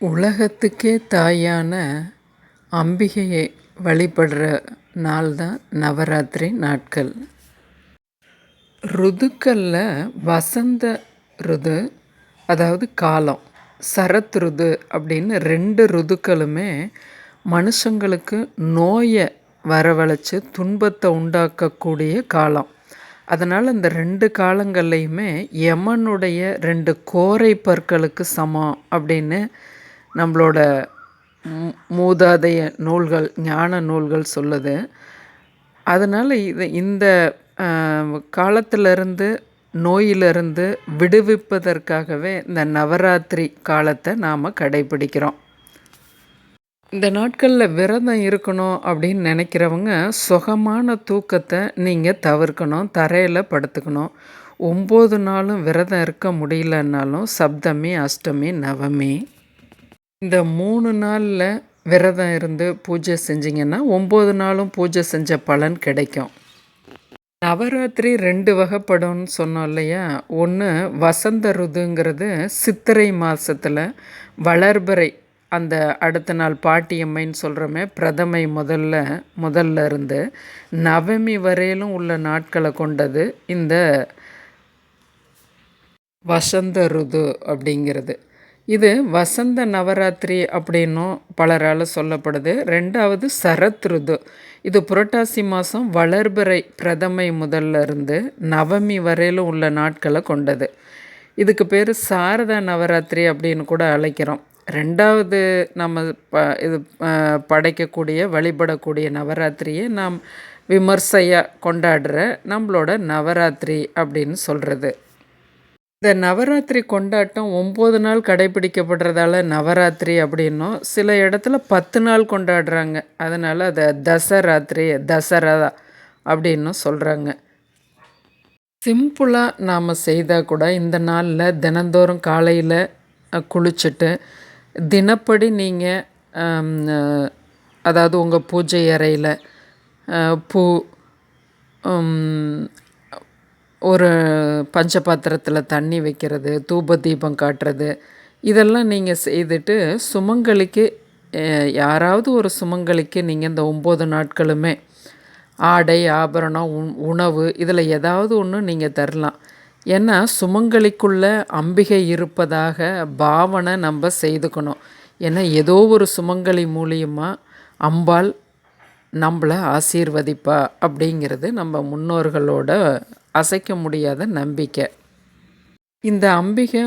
உலகத்துக்கே தாயான அம்பிகையை வழிபடுற நாள் தான் நவராத்திரி நாட்கள். ருதுக்களில் வசந்த ருது அதாவது காலம் சரத் ருது அப்படின்னு ரெண்டு ருதுக்களுமே மனுஷங்களுக்கு நோயை வரவழைச்சி துன்பத்தை உண்டாக்கக்கூடிய காலம். அதனால் இந்த ரெண்டு காலங்கள்லையுமே யமனுடைய ரெண்டு கோரை பற்களுக்கு சமம் அப்படின்னு நம்மளோட மூதாதைய நூல்கள் ஞான நூல்கள் சொல்லுது. அதனால் இது இந்த காலத்திலிருந்து நோயிலிருந்து விடுவிப்பதற்காகவே இந்த நவராத்திரி காலத்தை நாம் கடைபிடிக்கிறோம். இந்த நாட்களில் விரதம் இருக்கணும் அப்படின்னு நினைக்கிறவங்க சுகமான தூக்கத்தை நீங்கள் தவிர்க்கணும் தரையில் படுத்துக்கணும். ஒம்பது நாளும் விரதம் இருக்க முடியலன்னாலும் சப்தமி அஷ்டமி நவமி இந்த மூணு நாளில் விரதம் இருந்து பூஜை செஞ்சிங்கன்னா ஒம்பது நாளும் பூஜை செஞ்ச பலன் கிடைக்கும். நவராத்திரி ரெண்டு வகைப்படும்னு சொன்னோம் இல்லையா? ஒன்று வசந்த ருதுங்கிறது சித்திரை மாதத்தில் வளர்பறை அந்த அடுத்த நாள் பாட்டியம்மைன்னு சொல்கிறோமே பிரதமை முதல்ல முதல்ல இருந்து நவமி வரையிலும் உள்ள நாட்களை கொண்டது இந்த வசந்த ருது அப்படிங்கிறது. இது வசந்த நவராத்திரி அப்படின்னும் பலரால் சொல்லப்படுது. ரெண்டாவது சரத் ருது. இது புரட்டாசி மாதம் வளர்பிறை பிரதமை முதல்ல இருந்து நவமி வரையிலும் உள்ள நாட்களை கொண்டது. இதுக்கு பேர் சாரதா நவராத்திரி அப்படின்னு கூட அழைக்கிறோம். ரெண்டாவது நம்ம ப இது படைக்கக்கூடிய வழிபடக்கூடிய நவராத்திரியை நாம் விமர்சையாக கொண்டாடுற நம்மளோட நவராத்திரி அப்படின்னு சொல்கிறது இந்த நவராத்திரி கொண்டாட்டம் ஒம்பது நாள் கடைபிடிக்கப்படுறதால நவராத்திரி அப்படின்னும். சில இடத்துல பத்து நாள் கொண்டாடுறாங்க. அதனால் அதை தசராத்திரி தசரா அப்படின்னும் சொல்கிறாங்க சிம்பிளாக நாம் செய்தால் கூட இந்த நாளில் தினந்தோறும் காலையில் குளிச்சுட்டு தினப்படி நீங்கள் அதாவது உங்கள் பூஜை அறையில் பூ ஒரு பஞ்ச பாத்திரத்தில் தண்ணி வைக்கிறது தூப தீபம் காட்டுறது இதெல்லாம் நீங்கள் செய்துட்டு சுமங்கலிக்கு யாராவது ஒரு சுமங்கலிக்கு நீங்கள் இந்த ஒம்பது நாட்களுமே ஆடை ஆபரணம் உணவு இதில் ஏதாவது ஒன்று நீங்கள் தரலாம். ஏன்னா சுமங்கலிக்குள்ளே அம்பிகை இருப்பதாக பாவனை நம்ம செய்துக்கணும். ஏன்னா ஏதோ ஒரு சுமங்கலி மூலியமாக அம்பாள் நம்மளை ஆசீர்வதிப்பா அப்படிங்கிறது நம்ம முன்னோர்களோட அசைக்க முடியாத நம்பிக்கை. இந்த அம்பிகை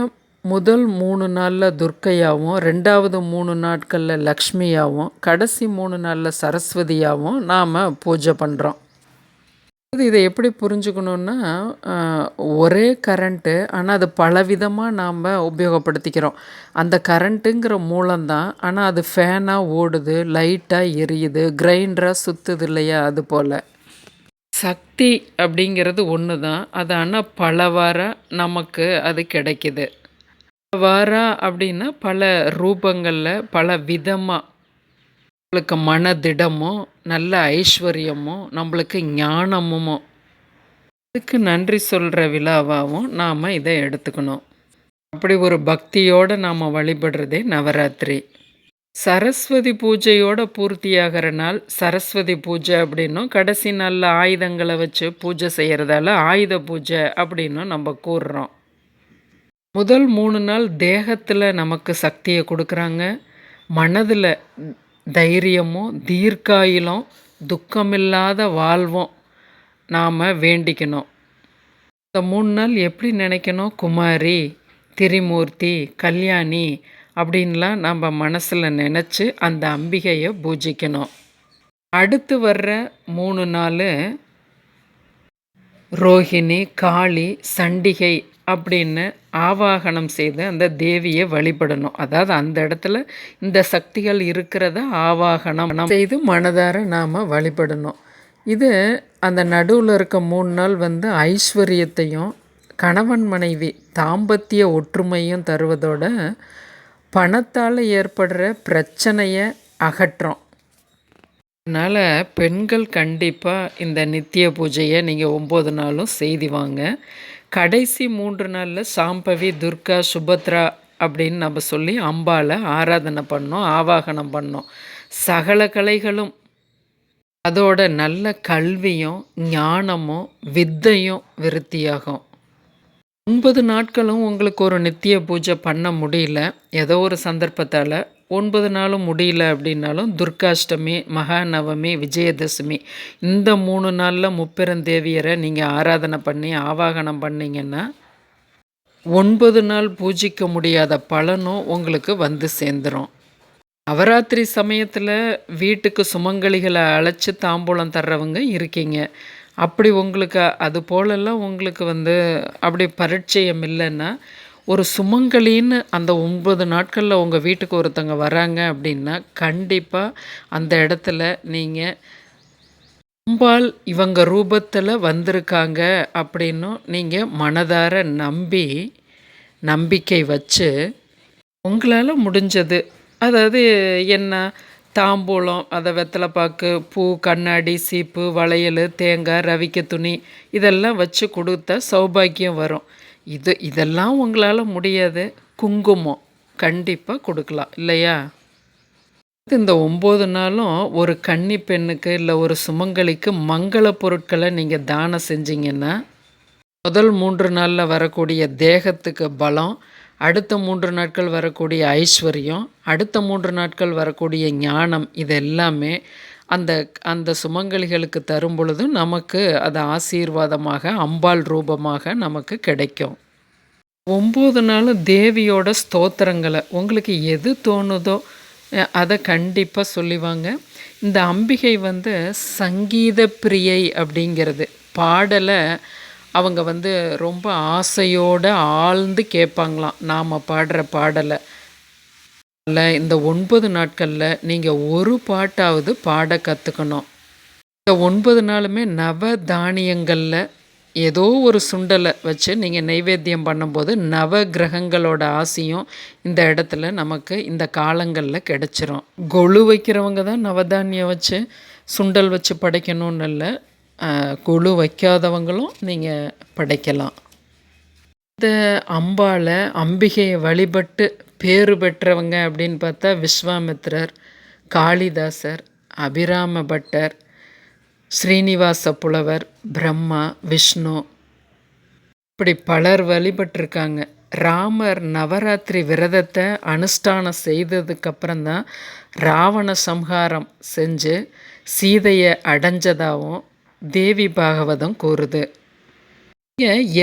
முதல் மூணு நாளில் துர்க்கையாகவும் ரெண்டாவது மூணு நாட்களில் லக்ஷ்மியாகவும் கடைசி மூணு நாளில் சரஸ்வதியாகவும் நாம் பூஜை பண்ணுறோம் இதை எப்படி புரிஞ்சுக்கணுன்னா ஒரே கரண்ட்டு ஆனால் அது பலவிதமாக நாம் உபயோகப்படுத்திக்கிறோம். அந்த கரண்ட்டுங்கிற மூலம்தான் ஆனால் அது ஃபேனாக ஓடுது லைட்டாக எரியுது கிரைண்டராக சுற்றுது இல்லையா அது போல். சக்தி அப்படிங்கிறது ஒன்று தான். அது ஆனால் பல வாரம் நமக்கு அது கிடைக்கிது. வாரம் அப்படின்னா பல ரூபங்களில் பல விதமாக நம்மளுக்கு மனதிடமும் நல்ல ஐஸ்வர்யமும் நம்மளுக்கு ஞானமும். அதுக்கு நன்றி சொல்கிற விழாவாகவும் நாம் இதை எடுத்துக்கணும். அப்படி ஒரு பக்தியோடு நாம் வழிபடுறதே நவராத்திரி. சரஸ்வதி பூஜையோட பூர்த்தியாகிற நாள் சரஸ்வதி பூஜை அப்படின்னும் கடைசி நாளில் ஆயுதங்களை வச்சு பூஜை செய்கிறதால ஆயுத பூஜை அப்படின்னும் நம்ம கூறுறோம். முதல் மூணு நாள் தேகத்தில் நமக்கு சக்தியை கொடுக்குறாங்க. மனதில் தைரியமும் தீர்க்காயிலும் துக்கமில்லாத வாழ்வும் நாம் வேண்டிக்கணும். இந்த மூணு நாள் எப்படி நினைக்கணும்? குமாரி திரிமூர்த்தி கல்யாணி அப்படின்லாம் நம்ம மனசில் நினச்சி அந்த அம்பிகையை பூஜிக்கணும். அடுத்து வர்ற மூணு நாள் ரோஹிணி காளி சண்டிகை அப்படின்னு ஆவாகனம் செய்து அந்த தேவியை வழிபடணும். அதாவது அந்த இடத்துல இந்த சக்திகள் இருக்கிறத ஆவாகனம் செய்து மனதார நாம் வழிபடணும். இது அந்த நடுவில் இருக்க மூணு நாள் வந்து ஐஸ்வர்யத்தையும் கணவன் மனைவி தாம்பத்திய ஒற்றுமையும் தருவதோட பணத்தால் ஏற்படுற பிரச்சனையை அகற்றும். அதனால் பெண்கள் கண்டிப்பாக இந்த நித்திய பூஜையை நீங்கள் ஒம்பது நாளும் செய்தி வாங்க. கடைசி மூன்று நாளில் சாம்பவி துர்கா சுபத்ரா அப்படின்னு நம்ம சொல்லி அம்பாளை ஆராதனை பண்ணோம் ஆவாகனம் பண்ணோம். சகல கலைகளும் அதோட நல்ல கல்வியும் ஞானமும் வித்தையும் விருத்தியாகும். ஒன்பது நாட்களும் உங்களுக்கு ஒரு நித்திய பூஜை பண்ண முடியல. ஏதோ ஒரு சந்தர்ப்பத்தால் ஒன்பது நாளும் முடியல அப்படின்னாலும் துர்காஷ்டமி மகாநவமி விஜயதசமி இந்த மூணு நாளில் முப்பெருந்தேவியரை நீங்கள் ஆராதனை பண்ணி ஆவாகனம் பண்ணிங்கன்னா ஒன்பது நாள் பூஜிக்க முடியாத பலனும் உங்களுக்கு வந்து சேர்ந்துடும் நவராத்திரி சமயத்தில் வீட்டுக்கு சுமங்கலிகளை அழைச்சி தாம்பூலம் தர்றவங்க இருக்கீங்க. அப்படி உங்களுக்கு அது போலெல்லாம் உங்களுக்கு வந்து அப்படி பரிச்சயம் இல்லைன்னா ஒரு சுமங்கலின்னு அந்த ஒன்பது நாட்களில் உங்கள் வீட்டுக்கு ஒருத்தங்க வராங்க அப்படின்னா கண்டிப்பாக அந்த இடத்துல நீங்கள் அம்பாள் இவங்க ரூபத்தில் வந்திருக்காங்க அப்படின்னும் நீங்கள் மனதார நம்பி நம்பிக்கை வச்சு உங்களால் முடிஞ்சது. அதாவது என்ன தாம்பூலம் அதை வெத்தலைப்பாக்கு பூ கண்ணாடி சீப்பு வளையல் தேங்காய் ரவிக்க துணி இதெல்லாம் வச்சு கொடுத்தா சௌபாக்கியம் வரும். இது இதெல்லாம் உங்களால் முடியாது. குங்குமம் கண்டிப்பாக கொடுக்கலாம் இல்லையா? இந்த ஒம்பது நாளும் ஒரு கன்னி பெண்ணுக்கு இல்லை ஒரு சுமங்கலிக்கு மங்கள பொருட்களை நீங்கள் தானம் செஞ்சீங்கன்னா முதல் மூன்று நாளில் வரக்கூடிய தேகத்துக்கு பலம் அடுத்த மூன்று நாட்கள் வரக்கூடிய ஐஸ்வர்யம் அடுத்த மூன்று நாட்கள் வரக்கூடிய ஞானம் இது எல்லாமே அந்த அந்த சுமங்கலிகளுக்கு தரும் பொழுது நமக்கு அது ஆசீர்வாதமாக அம்பாள் ரூபமாக நமக்கு கிடைக்கும். ஒம்பது நாளும் தேவியோட ஸ்தோத்திரங்களை உங்களுக்கு எது தோணுதோ அதை கண்டிப்பாக சொல்லிவாங்க. இந்த அம்பிகை வந்து சங்கீத பிரியை அப்படிங்கிறது. பாடலை அவங்க வந்து ரொம்ப ஆசையோடு ஆழ்ந்து கேட்பாங்களாம். நாம் பாடுற பாடலை. இல்லை இந்த ஒன்பது நாட்களில் நீங்கள் ஒரு பாட்டாவது பாட கற்றுக்கணும் இந்த ஒன்பது நாளுமே நவ தானியங்களில் ஏதோ ஒரு சுண்டலை வச்சு நீங்கள் நைவேத்தியம் பண்ணும்போது நவ கிரகங்களோட ஆசையும் இந்த இடத்துல நமக்கு இந்த காலங்களில் கிடச்சிரும். கொழு வைக்கிறவங்க தான் நவதானியம் வச்சு சுண்டல் வச்சு படைக்கணும்னு இல்லை. குழு வைக்காதவங்களும் நீங்கள் படைக்கலாம். இந்த அம்பாளை அம்பிகையை வழிபட்டு பேறு பெற்றவங்க அப்படின்னு பார்த்தா விஸ்வாமித்ரர் காளிதாசர் அபிராம பட்டர் ஸ்ரீனிவாச புலவர் பிரம்மா விஷ்ணு. இப்படி பலர் வழிபட்டிருக்காங்க. ராமர் நவராத்திரி விரதத்தை அனுஷ்டானம் செய்ததுக்கப்புறம்தான் ராவண சம்ஹாரம் செஞ்சு சீதையை அடைஞ்சதாகவும் தேவி பாகவதம் கூறுது.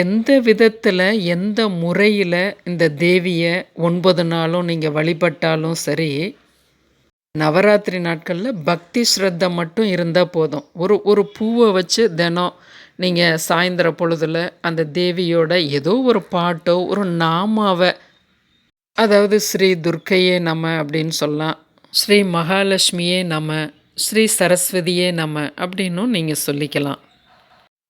எந்த விதத்தில் எந்த முறையில் இந்த தேவியை ஒன்பது நாளும் நீங்கள் வழிபட்டாலும் சரி நவராத்திரி நாட்களில் பக்தி ஸ்ரத்தை மட்டும் இருந்தால் போதும். ஒரு ஒரு பூவை வச்சு தினம் நீங்கள் சாயந்தர பொழுதில் அந்த தேவியோட ஏதோ ஒரு பாட்டோ ஒரு நாமாவை அதாவது ஸ்ரீ துர்க்கையே நம்ம அப்படின்னு சொல்லலாம். ஸ்ரீ மகாலட்சுமியே நம்ம ஸ்ரீ சரஸ்வதியே நம்ம அப்படின்னும் நீங்கள் சொல்லிக்கலாம்.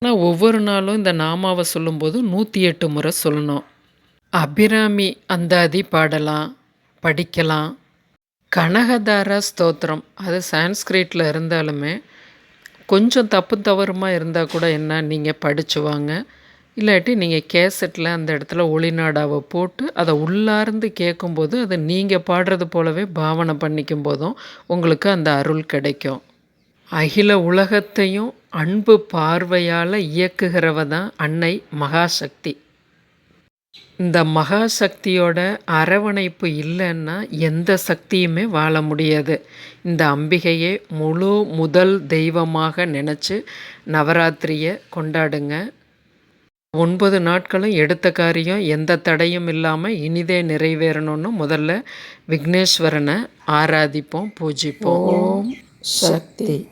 ஆனால் ஒவ்வொரு நாளும் இந்த நாமாவை சொல்லும்போது நூற்றி எட்டு முறை சொல்லணும். அபிராமி அந்தாதி பாடலாம் படிக்கலாம். கனகதார ஸ்தோத்திரம். அது சான்ஸ்கிரிட்டில் இருந்தாலுமே கொஞ்சம் தப்பு தவறுமாக இருந்தால் கூட என்ன நீங்கள் படிச்சுவாங்க இல்லாட்டி நீங்கள் கேசட்டில் அந்த இடத்துல ஒளிநாடாவை போட்டு அதை உள்ளார்ந்து கேட்கும்போது அதை நீங்கள் பாடுறது போலவே பாவனை பண்ணிக்கும் போதும் உங்களுக்கு அந்த அருள் கிடைக்கும். அகில உலகத்தையும் அன்பு பார்வையால் இயக்குகிறவ தான் அன்னை மகாசக்தி. இந்த மகாசக்தியோட அரவணைப்பு இல்லைன்னா எந்த சக்தியுமே வாழ முடியாது. இந்த அம்பிகையை முழு முதல் தெய்வமாக நினச்சி நவராத்திரியை கொண்டாடுங்க. ஒன்பது நாட்களும் எடுத்த காரியம் எந்த தடையும் இல்லாமல் இனிதே நிறைவேறணும்னு முதல்ல விக்னேஸ்வரனை ஆராதிப்போம் பூஜிப்போம். சக்தி.